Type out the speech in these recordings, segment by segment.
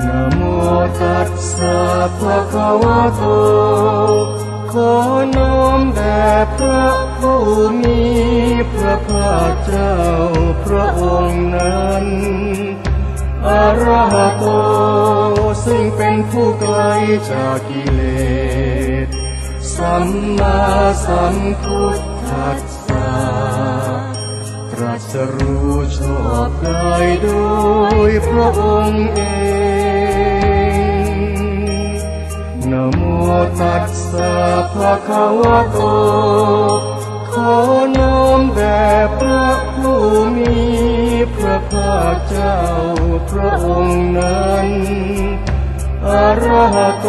นะโมตัสสะภะคะวะโต ขอน้อมแด่พระผู้มีพระภาคเจ้าพระองค์นั้นอรหะโต ซึ่งเป็นผู้ไกลจากกิเลส สัมมาสัมพุทธัสสะตรัสรู้ชอบกด้โดยพระองค์เอง นะโมตัสสะภะคะวะโต ขอน้อมแด่พระผู้มีพระภาคเจ้าพระองค์นั้นอรหโต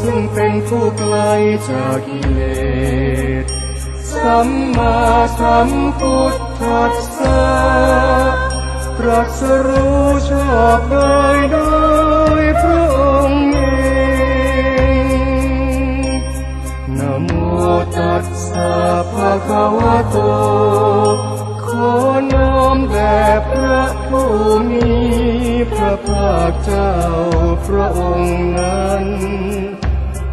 ซึ่งเป็นผู้ไกลจากกิเลส สัมมาสัมพุทธัสสะตรัสรู้ชอบได้โดยพระ ตัสสะภะคะวะโต ขอน้อมแด่พระผู้มีพระภาคเจ้าพระองค์นั้น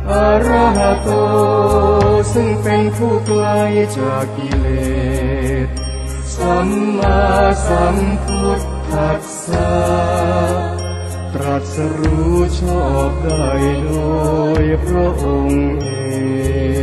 อรหัโต ซึ่งเป็นผู้ไกลจากกิเลส สัมมาสัมพุทธัสสะตรัสรู้ชอบได้โดยพระองค์เอง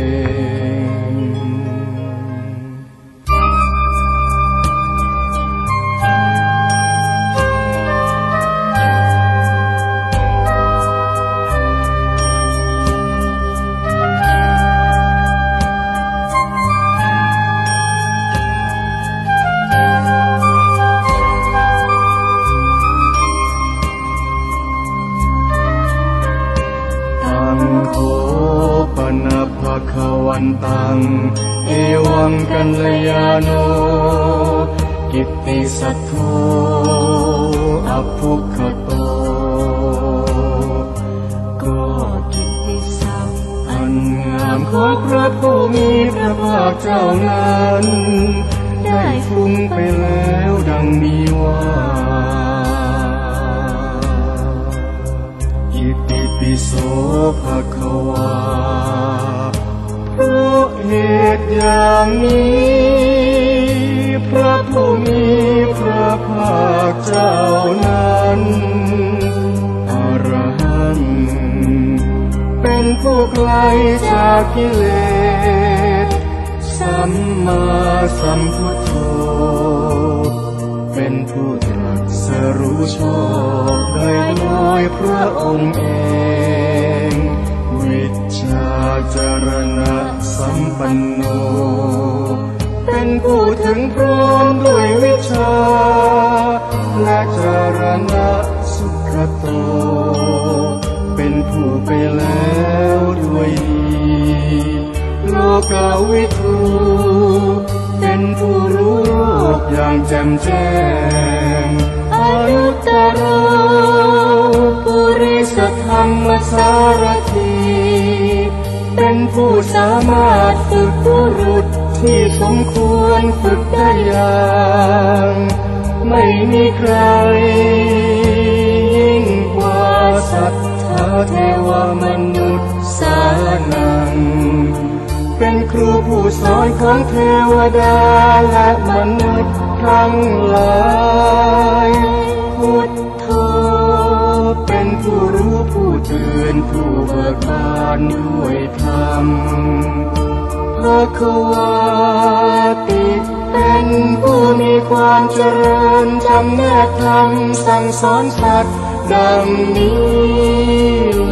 วันตังเอวังกัลยาโน กิตติสัทโธอภุคโต ก็กิตติศัพอันงามของพระผู้มีพระภาคเจ้านั้น ได้ฟุ้งไปแล้วดังมีว่าอิติปิโสภะคะวา ตุอย่างนี้ พระผู้มีพระภาคเจ้านั้นอรหันต์เป็นผู้ไกลจากกิเลสสัมมาสัมพุทโธเป็นผู้ตรัสรู้ชอบได้โดยพระองค์เอง จารณะสัมปันโน เป็นผู้ถึงพร้อมด้วยวิชา และจารณะสุขโต เป็นผู้ไปแล้วด้วยดีโลกาวิทูเป็นผู้รู้โลกอย่างแจ่มแจ้งอนุตตรโรปุริสธรรมสาร เป็นผู้สามารถฝึกบุรุษที่สมควรฝึกได้อย่างไม่มีใครยิ่งกว่าสัทธาเทวมนุษย์สานัง เป็นครูผู้สอนของเทวดาและมนุษย์ทั้งหลายพุทธเป็นผู้รู้ผู้ ตื่นผู้เบิกบานด้วยธรรมพระควาติเป็นผู้มีความเจริญจำแนกธรรมสั่งสอนสัตว์ดังนี้